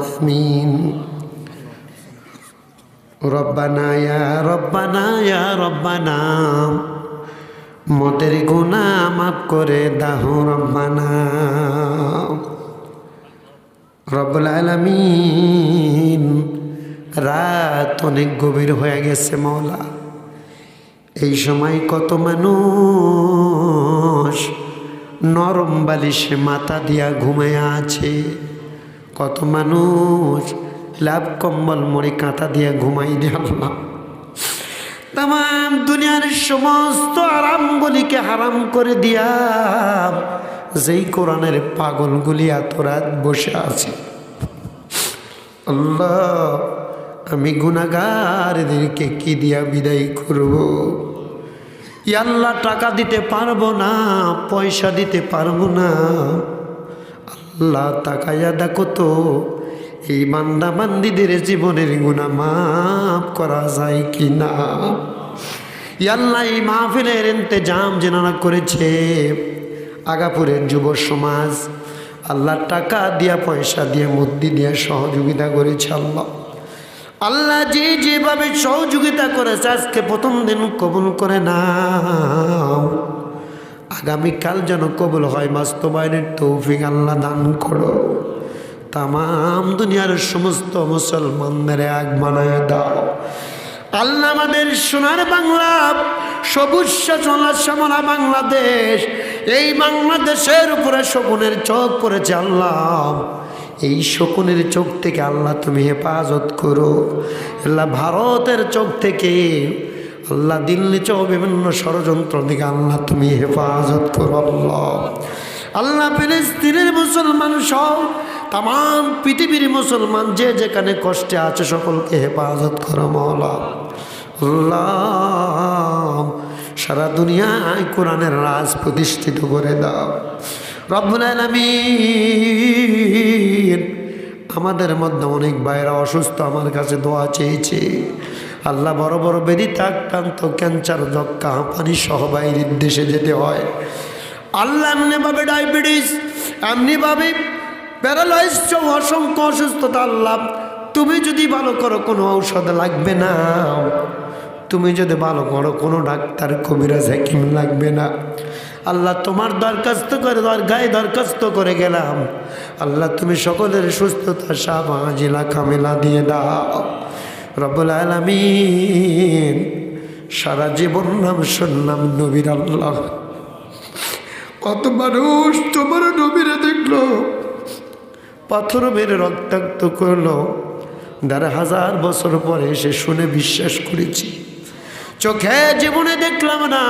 العالمين রব্বানা ইয়া রব্বানা ইয়া রব্বানা মোদের গুণা মাফ করে দাহ রব্বানা রব্বুল আলামিন রাত অনেক গভীর হয়ে গেছে মৌলা এই সময় কত মানুষ নরম বালিশে মাথা দিয়া ঘুমায়া আছে কত মানুষ? লাভ কম্বল মরে কাঁথা দিয়া ঘুমাই দিলাম তাম দুনিয়ার সমস্ত আরামগুলিকে হারাম করে দিয়া যেই কোরআনের পাগলগুলি এত রাত বসে আছে। আল্লাহ, আমি গুণাগারদেরকে কি দিয়া বিদায় করব? আল্লাহ টাকা দিতে পারব না, পয়সা দিতে পারব না। আল্লাহ তাকাইয়া দেখো তো, এই বান্দা বান্দিদের জীবনের গুণা মাফ করা যায় কি না আল্লাহ এই মাহফিলের ইন্তেজাম যেনারা করেছে আগাপুরের যুব সমাজ। আল্লাহ টাকা দিয়া, পয়সা দিয়া মুদ্দি দিয়া সহযোগিতা করেছে আল্লাহ। আল্লাহ যে যেভাবে সহযোগিতা করেছে, আজকে প্রথম দিন কবুল করে নাও। আগামীকাল যেন কবুল হয়, বাস্তবায়নের তৌফিক আল্লাহ দান করো। তাম দুনিয়ার সমস্ত মুসলমানদের এক বানায় দাও। আল্লাহ আমাদের সোনার বাংলা, সবুজ চলা শ্যামলা বাংলাদেশ, এই বাংলাদেশের উপরে শকুনের চোখ পড়েছে আল্লাহ। এই শকুনের চোখ থেকে আল্লাহ তুমি হেফাজত করো। আল্লাহ ভারতের চোখ থেকে আল্লাহ দিল্লি চো বিভিন্ন ষড়যন্ত্র থেকে আল্লাহ তুমি হেফাজত করো আল্লাহ। আল্লাহ ফিলিস্তিনের মুসলমান সব তাম পৃথিবীর মুসলমান যে যেখানে কষ্টে আছে সকলকে হেফাজত করো মৌলা। আল্লাহ, সারা দুনিয়ায় কোরআনের রাজ প্রতিষ্ঠিত করে দাও। আলামিন, আমাদের মধ্যে অনেক বাইরা অসুস্থ, আমার কাছে দোয়া চেয়েছে। আল্লাহ বড় বড় বেদিতে আক্রান্ত ক্যান্সার যক্ষা হাঁপানি সহ বাইরের দেশে যেতে হয়। আল্লাহ এমনিভাবে ডায়াবেটিস এমনিভাবে প্যারালাইজ অসংখ্য অসুস্থতা, আল্লাহ, তুমি যদি ভালো করো, কোনো ঔষধ লাগবে না। তুমি যদি ভালো করো, কোনো ডাক্তার, কবিরাজ, হাকিম লাগবে না। আল্লাহ, তোমার দরখাস্ত করে গায়ে দরখাস্ত করে গেলাম। আল্লাহ, তুমি সকলের সুস্থতা সাবাজিলা কামেলা দিয়ে দাও। রব্বুল আলমিন সারা জীবন নাম শুনলাম নবীর আল্লাহ। কত মানুষ তোমার নবীরে দেখল, পাথর মেরে রক্তাক্ত করল। দেড় হাজার বছর পরে এসে শুনে বিশ্বাস করেছি। চোখে জীবনে দেখলাম না,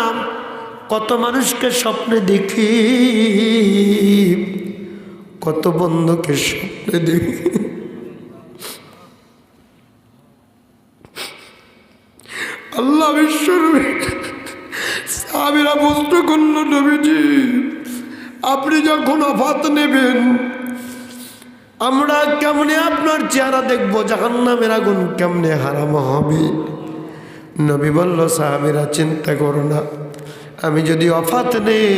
কত মানুষকে স্বপ্নে দেখি, কত বন্ধুকে স্বপ্নে দেখি আল্লাহ বিশ্বর সাহাবিরা প্রশ্ন করল নবীজি আপনি যখন অফাত নেবেন, আমরা কেমনে আপনার চেহারা দেখব? জাহান্নামের আগুন কেমনে হারাম হবে? নবী বলল, সাহাবিরা চিন্তা করো না, আমি যদি অফাত নেই,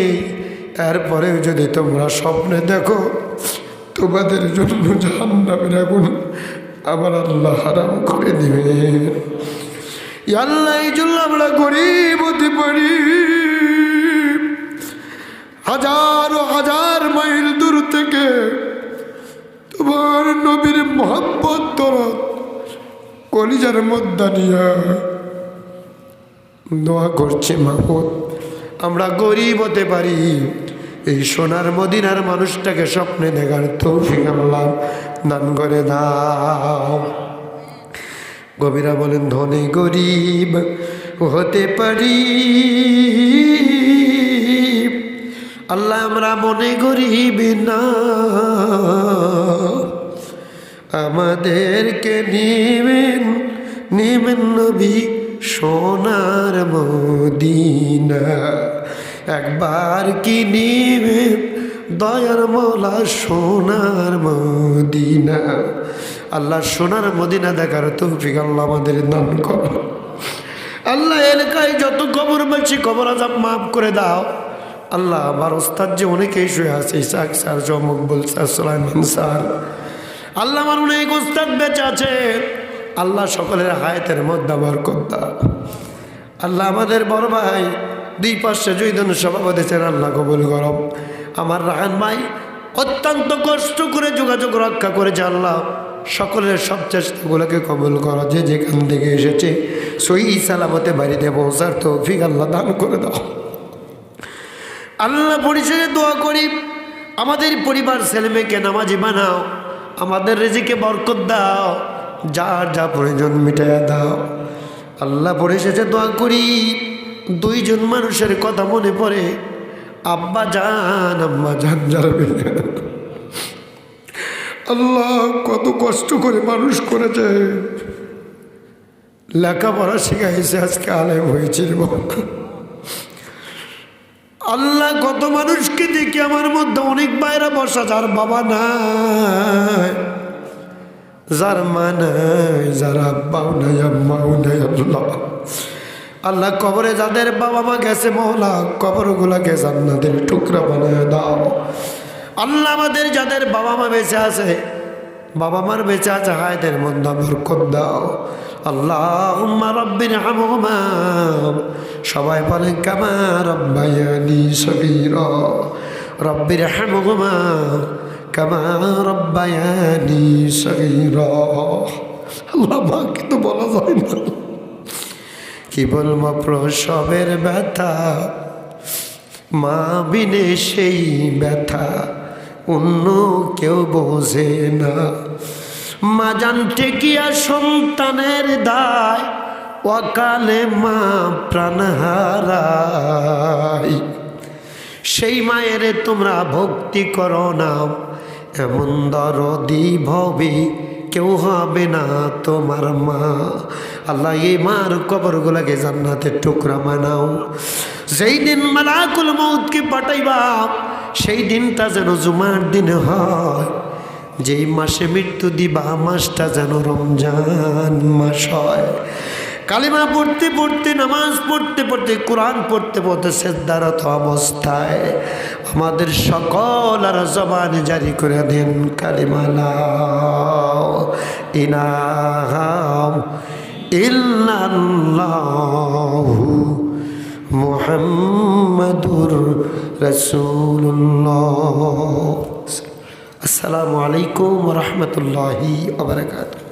এরপরেও যদি তোমরা স্বপ্নে দেখো, তোমাদের জন্য জাহান্নামের আগুন আমার আল্লাহ হারাম করে দিবে আল্লাহ আমরা গরিব হতে পারি হাজার হাজার মাইল দূর থেকে তোমার নবীর মোহাম্মত তরত কলিজার মধ্যে নিয়ে দোয়া করছে মাহমুদ আমরা গরিব হতে পারি। এই সোনার মদিনার মানুষটাকে স্বপ্নে দেখার তৌফিক আল্লাহ দান করে দাও। গভীরা বলেন, ধনে গরিব হতে পারি। আল্লাহ আমরা মনে গরিব না আমাদেরকে নিবেন নিবেন নবী সোনার মদিনা। একবার কি নিবেন দয়ার মোলা সোনার মদিনা। আল্লাহ সোনার মদিনা দেখার তৌফিক আল্লাহ আমাদের দান করো আল্লাহ এলাকায় যত কবর বলছি, কবর আজাব মাফ করে দাও। আল্লাহ আমার ওস্তাদ যে অনেকেই শুয়ে আছে, ইসাক স্যার, চমক বল স্যার আল্লাহ আমার অনেক উস্তাদ বেঁচে আছে। আল্লাহ সকলের হায়াতের মধ্যে বরকত দাও আল্লাহ আমাদের বড় ভাই, দুই পাশে জৈদন সভাপতি ছিলেন আল্লাহ কবুল গরম আমার রাহান ভাই অত্যন্ত কষ্ট করে যোগাযোগ রক্ষা করেছে, আল্লাহ সকলের সব চেষ্টাগুলোকে কবুল করো, যে যেখান থেকে এসেছে সই সালামতে বাড়িতে পৌঁছার তৌফিক আল্লাহ দান করে দাও। আল্লাহ পরিচয়ে দোয়া করি, আমাদের পরিবার ছেলেমেয়েকে নামাজি বানাও, আমাদের রেজিকে বরকত দাও, যার যা প্রয়োজন মিটাইয়া দাও। আল্লাহ পরিশেষে দোয়া করি, দুইজন মানুষের কথা মনে পড়ে, আব্বা জান আম্মা জান যাবে আল্লাহ কত কষ্ট করে মানুষ করেছে। লেখাপড়া শিখাইছে, আজকে আলেম হয়েছিল আল্লাহ কত মানুষকে দেখি আমার মধ্যে অনেক বাইরা বসা, যার বাবা নাই, যার মা নাই, যার আব্বাও নাই, আম্মাও নাই, আল্লাহ। আল্লাহ কবরে যাদের বাবা মা গেছে, মহলা, কবরগুলাকে জান্নাতের টুকরা বানায় দাও। আল্লাহ আমাদের যাদের বাবা মা বেঁচে আছে, বাবা মার বেঁচে আছে, হায়দের মধ্যে বরকত দাও। আল্লাহ রব্বির হামুমা সবাই বলেন, কামা রব্বায়ানি সগীর। রব্বির হামুমা কামা রব্বায়ানি সগীর। আল্লাহ কিন্তু বলা যায় না। কি বলব, প্রসবের ব্যথা, মা বিনে সেই ব্যথা, অন্য কেউ বোঝে না। মা জানতে গিয়া সন্তানের দায়, অকালে মা প্রাণ হারায়। সেই মায়েরে তোমরা ভক্তি করো না, এমন দরদি ভবে কেউ হবে না তোমার মা। আল্লাহ এই মার কবরগুলাকে জান্নাতের টুকরা মানাও যেই দিন মালাকুল মৌতকে পাঠাইবা, সেই দিনটা যেন জুমার দিন হয়। যেই মাসে মৃত্যু দিবা মাসটা যেন রমজান মাস হয়। কালিমা পড়তে পড়তে, নামাজ পড়তে পড়তে, কোরআন পড়তে পড়তে সেদ্ধারত অবস্থায়। আমাদের সকল আর জবান জারি করে দেন কালিমালা ইনাম ইল্লাল্লাহু মুহাম্মাদুর রাসূলুল্লাহ আলাইকুম রহমতুল্লাহি আবরকাত